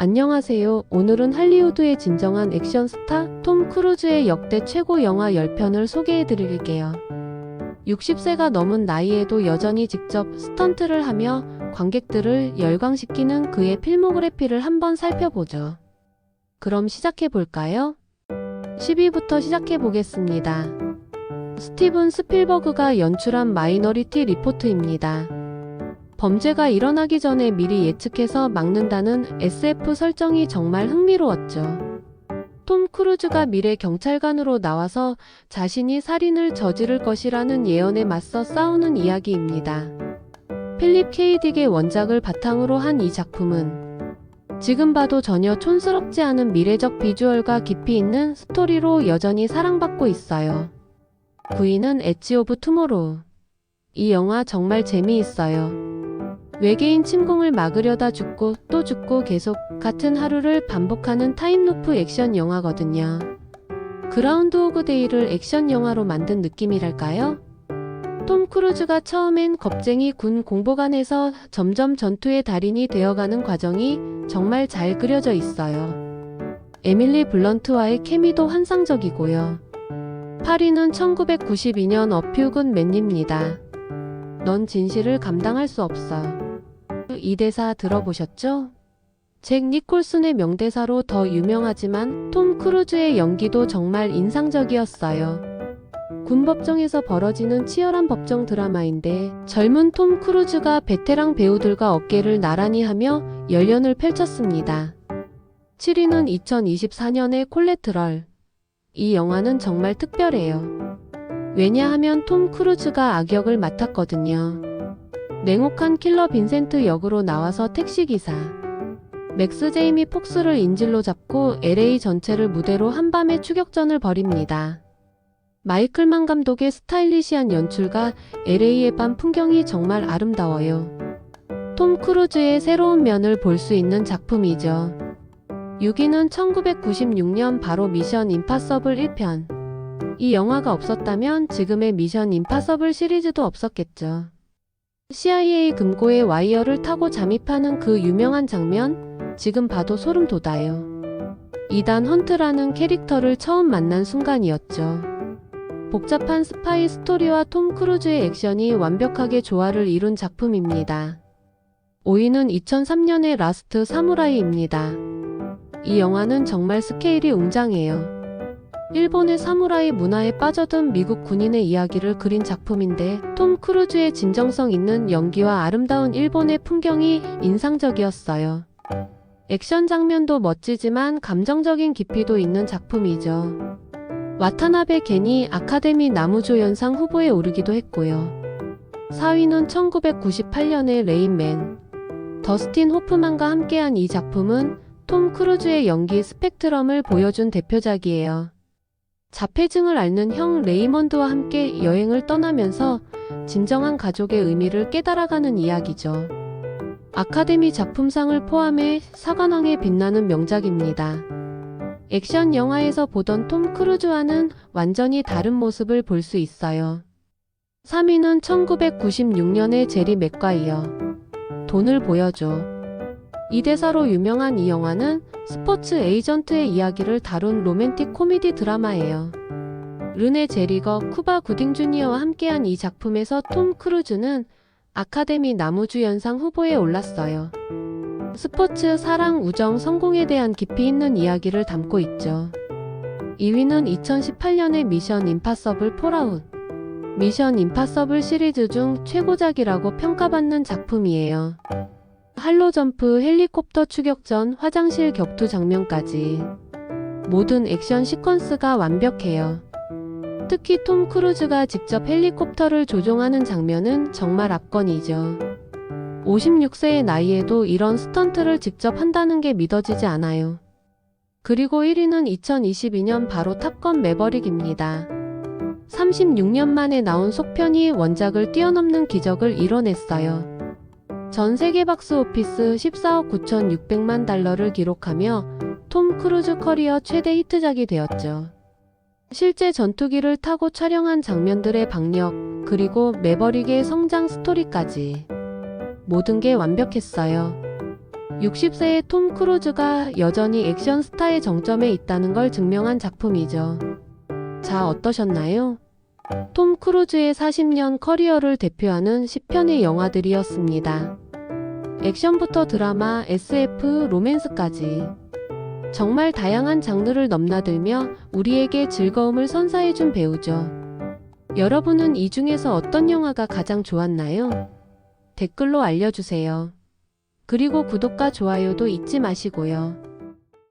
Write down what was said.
안녕하세요. 오늘은 할리우드의 진정한 액션 스타 톰 크루즈의 역대 최고 영화 10편을 소개해 드릴게요. 60세가 넘은 나이에도 여전히 직접 스턴트를 하며 관객들을 열광시키는 그의 필모그래피를 한번 살펴보죠. 그럼 시작해 볼까요? 10위부터 시작해 보겠습니다. 스티븐 스필버그가 연출한 마이너리티 리포트입니다. 범죄가 일어나기 전에 미리 예측해서 막는다는 SF 설정이 정말 흥미로웠죠. 톰 크루즈가 미래 경찰관으로 나와서 자신이 살인을 저지를 것이라는 예언에 맞서 싸우는 이야기입니다. 필립 케이 딕의 원작을 바탕으로 한 이 작품은 지금 봐도 전혀 촌스럽지 않은 미래적 비주얼과 깊이 있는 스토리로 여전히 사랑받고 있어요. 9위는 엣지 오브 투모로우. 이 영화 정말 재미있어요. 외계인 침공을 막으려다 죽고 또 죽고 계속 같은 하루를 반복하는 타임루프 액션 영화거든요. 그라운드 오브 데이를 액션 영화로 만든 느낌이랄까요? 톰 크루즈가 처음엔 겁쟁이 군 공보관에서 점점 전투의 달인이 되어가는 과정이 정말 잘 그려져 있어요. 에밀리 블런트와의 케미도 환상적이고요. 8위는 1992년 어퓨군 맨입니다. 넌 진실을 감당할 수 없어. 이 대사 들어보셨죠? 잭 니콜슨의 명대사로 더 유명하지만 톰 크루즈의 연기도 정말 인상적이었어요. 군법정에서 벌어지는 치열한 법정 드라마인데 젊은 톰 크루즈가 베테랑 배우들과 어깨를 나란히 하며 열연을 펼쳤습니다. 7위는 2024년의 콜레트럴. 이 영화는 정말 특별해요. 왜냐하면 톰 크루즈가 악역을 맡았거든요. 냉혹한 킬러 빈센트 역으로 나와서 택시기사. 맥스 제이미 폭스를 인질로 잡고 LA 전체를 무대로 한밤의 추격전을 벌입니다. 마이클만 감독의 스타일리시한 연출과 LA의 밤 풍경이 정말 아름다워요. 톰 크루즈의 새로운 면을 볼 수 있는 작품이죠. 6위는 1996년 바로 미션 임파서블 1편. 이 영화가 없었다면 지금의 미션 임파서블 시리즈도 없었겠죠. CIA 금고의 와이어를 타고 잠입하는 그 유명한 장면, 지금 봐도 소름 돋아요. 이단 헌트라는 캐릭터를 처음 만난 순간이었죠. 복잡한 스파이 스토리와 톰 크루즈의 액션이 완벽하게 조화를 이룬 작품입니다. 5위는 2003년의 라스트 사무라이입니다. 이 영화는 정말 스케일이 웅장해요. 일본의 사무라이 문화에 빠져든 미국 군인의 이야기를 그린 작품인데 톰 크루즈의 진정성 있는 연기와 아름다운 일본의 풍경이 인상적이었어요. 액션 장면도 멋지지만 감정적인 깊이도 있는 작품이죠. 와타나베 겐이 아카데미 나무조연상 후보에 오르기도 했고요. 4위는 1998년의 레인맨. 더스틴 호프만과 함께한 이 작품은 톰 크루즈의 연기 스펙트럼을 보여준 대표작이에요. 자폐증을 앓는 형 레이먼드와 함께 여행을 떠나면서 진정한 가족의 의미를 깨달아가는 이야기죠. 아카데미 작품상을 포함해 사관왕에 빛나는 명작입니다. 액션 영화에서 보던 톰 크루즈와는 완전히 다른 모습을 볼 수 있어요. 3위는 1996년의 제리 맥과이어. 돈을 보여줘. 이 대사로 유명한 이 영화는 스포츠 에이전트의 이야기를 다룬 로맨틱 코미디 드라마예요. 르네 제리거, 쿠바 구딩 주니어와 함께한 이 작품에서 톰 크루즈는 아카데미 나무주연상 후보에 올랐어요. 스포츠, 사랑, 우정, 성공에 대한 깊이 있는 이야기를 담고 있죠. 2위는 2018년의 미션 임파서블 폴아웃. 미션 임파서블 시리즈 중 최고작이라고 평가받는 작품이에요. 할로 점프, 헬리콥터 추격전, 화장실 격투 장면까지 모든 액션 시퀀스가 완벽해요. 특히 톰 크루즈가 직접 헬리콥터를 조종하는 장면은 정말 압권이죠. 56세의 나이에도 이런 스턴트를 직접 한다는 게 믿어지지 않아요. 그리고 1위는 2022년 바로 탑건 매버릭입니다. 36년 만에 나온 속편이 원작을 뛰어넘는 기적을 이뤄냈어요. 전 세계 박스 오피스 14억 9,600만 달러를 기록하며 톰 크루즈 커리어 최대 히트작이 되었죠. 실제 전투기를 타고 촬영한 장면들의 박력, 그리고 매버릭의 성장 스토리까지 모든 게 완벽했어요. 60세의 톰 크루즈가 여전히 액션 스타의 정점에 있다는 걸 증명한 작품이죠. 자, 어떠셨나요? 톰 크루즈의 40년 커리어를 대표하는 10편의 영화들이었습니다. 액션부터 드라마, SF, 로맨스까지. 정말 다양한 장르를 넘나들며 우리에게 즐거움을 선사해준 배우죠. 여러분은 이 중에서 어떤 영화가 가장 좋았나요? 댓글로 알려주세요. 그리고 구독과 좋아요도 잊지 마시고요.